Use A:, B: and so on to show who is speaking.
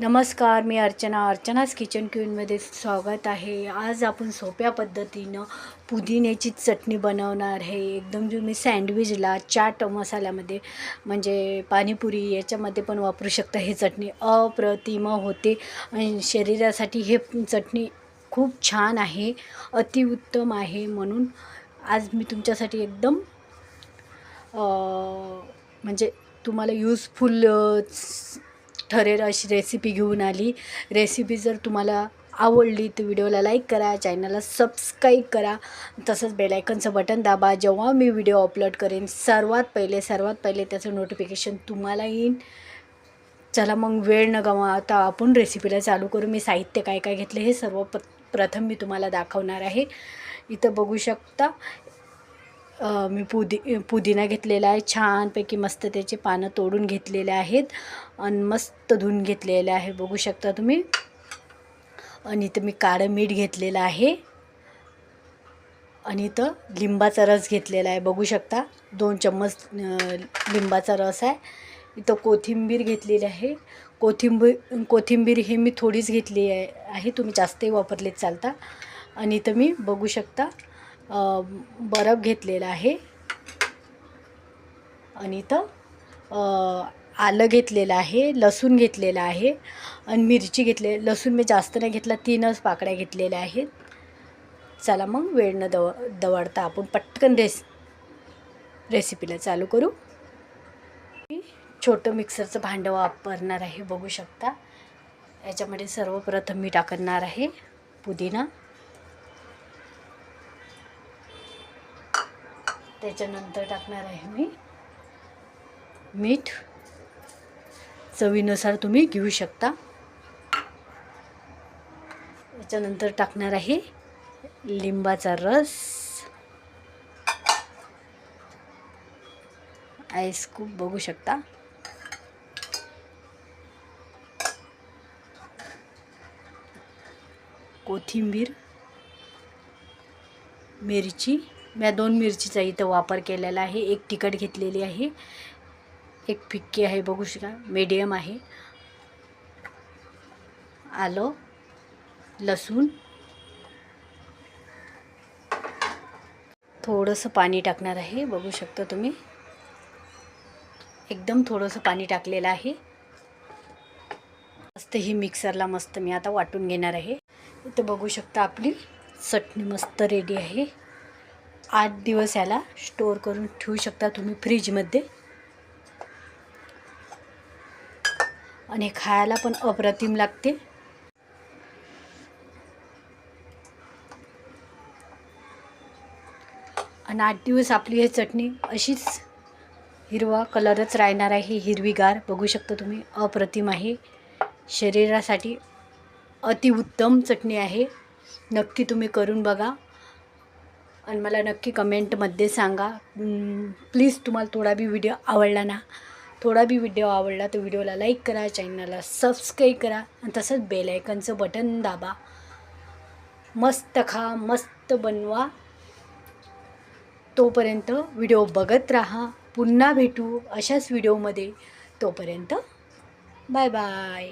A: नमस्कार मी अर्चना. अर्चनाच किचन क्वीनमध्ये स्वागत आहे. आज आपण सोप्या पद्धतीनं पुदिन्याची चटणी बनवणार आहे. एकदम तुम्ही सँडविचला चाट मसाल्यामध्ये म्हणजे पाणीपुरी याच्यामध्ये पण वापरू शकता. हे चटणी अप्रतिम होते. आणि शरीरासाठी हे चटणी खूप छान आहे अतिउत्तम आहे म्हणून आज मी तुमच्यासाठी एकदम म्हणजे तुम्हाला युजफुल ठरेल अशी रेसिपी घेऊन आली. रेसिपी जर तुम्हाला आवडली तर व्हिडिओला लाईक करा चॅनलला सबस्क्राईब करा. तसंच बेलायकनचं बटन दाबा. जेव्हा मी व्हिडिओ अपलोड करेन सर्वात पहिले सर्वात पहिले त्याचं नोटिफिकेशन तुम्हाला येईन. चला मग वेळ न गमावता आपण रेसिपीला चालू करू. मी साहित्य काय काय घेतलं हे सर्व प प्रथम मी तुम्हाला दाखवणार आहे. इथं बघू शकता. मी पुदी पुदिना घेतलेला आहे. छानपैकी मस्त त्याचे पानं तोडून घेतलेले आहेत. आणि मस्त धुवून घेतलेले आहे. बघू शकता तुम्ही. आणि इथं मी काळं मीठ घेतलेलं आहे. आणि इथं लिंबाचा रस घेतलेला आहे. बघू शकता. दोन चम्मच लिंबाचा रस आहे. इथं कोथिंबीर घेतलेली आहे. कोथिंबीर कोथिंबीर हे मी थोडीच घेतली आहे. तुम्ही जास्तही वापरलेत चालता. आणि इथं मी बघू शकता. बरफ घेतलेला आहे. आणि इथं आलं घेतलेलं आहे लसूण घेतलेलं आहे आणि मिरची घेतले लसूण मी जास्त नाही घेतला तीनच पाकळ्या घेतलेल्या आहेत. चला मग वेळ न दव दवडता आपण पटकन रेस रेसिपीला चालू करू. छोटं मिक्सरचं भांडं वापरणार आहे बघू शकता. याच्यामध्ये सर्वप्रथम मी टाकणार आहे पुदिना. त्याच्यानंतर टाकणार आहे मी. मीठ. चवीनुसार तुम्ही घेऊ शकता. त्याच्यानंतर टाकणार आहे लिंबाचा रस. आईस खूप बघू शकता. कोथिंबीर मिरची. मी दोन मिरचीचा इथं वापर केलेला आहे. एक तिखट घेतलेली आहे. एक फिक्की आहे बघू शका मीडियम आहे. आलं. लसूण. थोडंसं पाणी टाकणार आहे. बघू शकता तुम्ही. एकदम थोडंसं पाणी टाकलेलं आहे. मस्त ही मिक्सरला मस्त मी आता वाटून घेणार आहे. इथं बघू शकता आपली चटणी मस्त रेडी आहे. आठ दिवस याला स्टोअर करून ठेवू शकता तुम्ही फ्रीजमध्ये आणि खायला पण अप्रतिम लागते. आणि आठ दिवस आपली ही चटणी अशीच हिरवा कलरच राहणार आहे हिरवीगार. बघू शकता तुम्ही अप्रतिम आहे. शरीरासाठी अतिउत्तम चटणी आहे. नक्की तुम्ही करून बघा. आणि मला नक्की कमेंटमध्ये सांगा. प्लीज तुम्हाला थोडा बी व्हिडिओ आवडला ना थोडा बी व्हिडिओ आवडला तर व्हिडिओला लाईक करा चॅनलला सबस्क्राईब करा आणि तसंच बेलायकनचं बटन दाबा. मस्त खा मस्त बनवा. तोपर्यंत व्हिडिओ बघत राहा. पुन्हा भेटू अशाच व्हिडिओमध्ये तोपर्यंत बाय बाय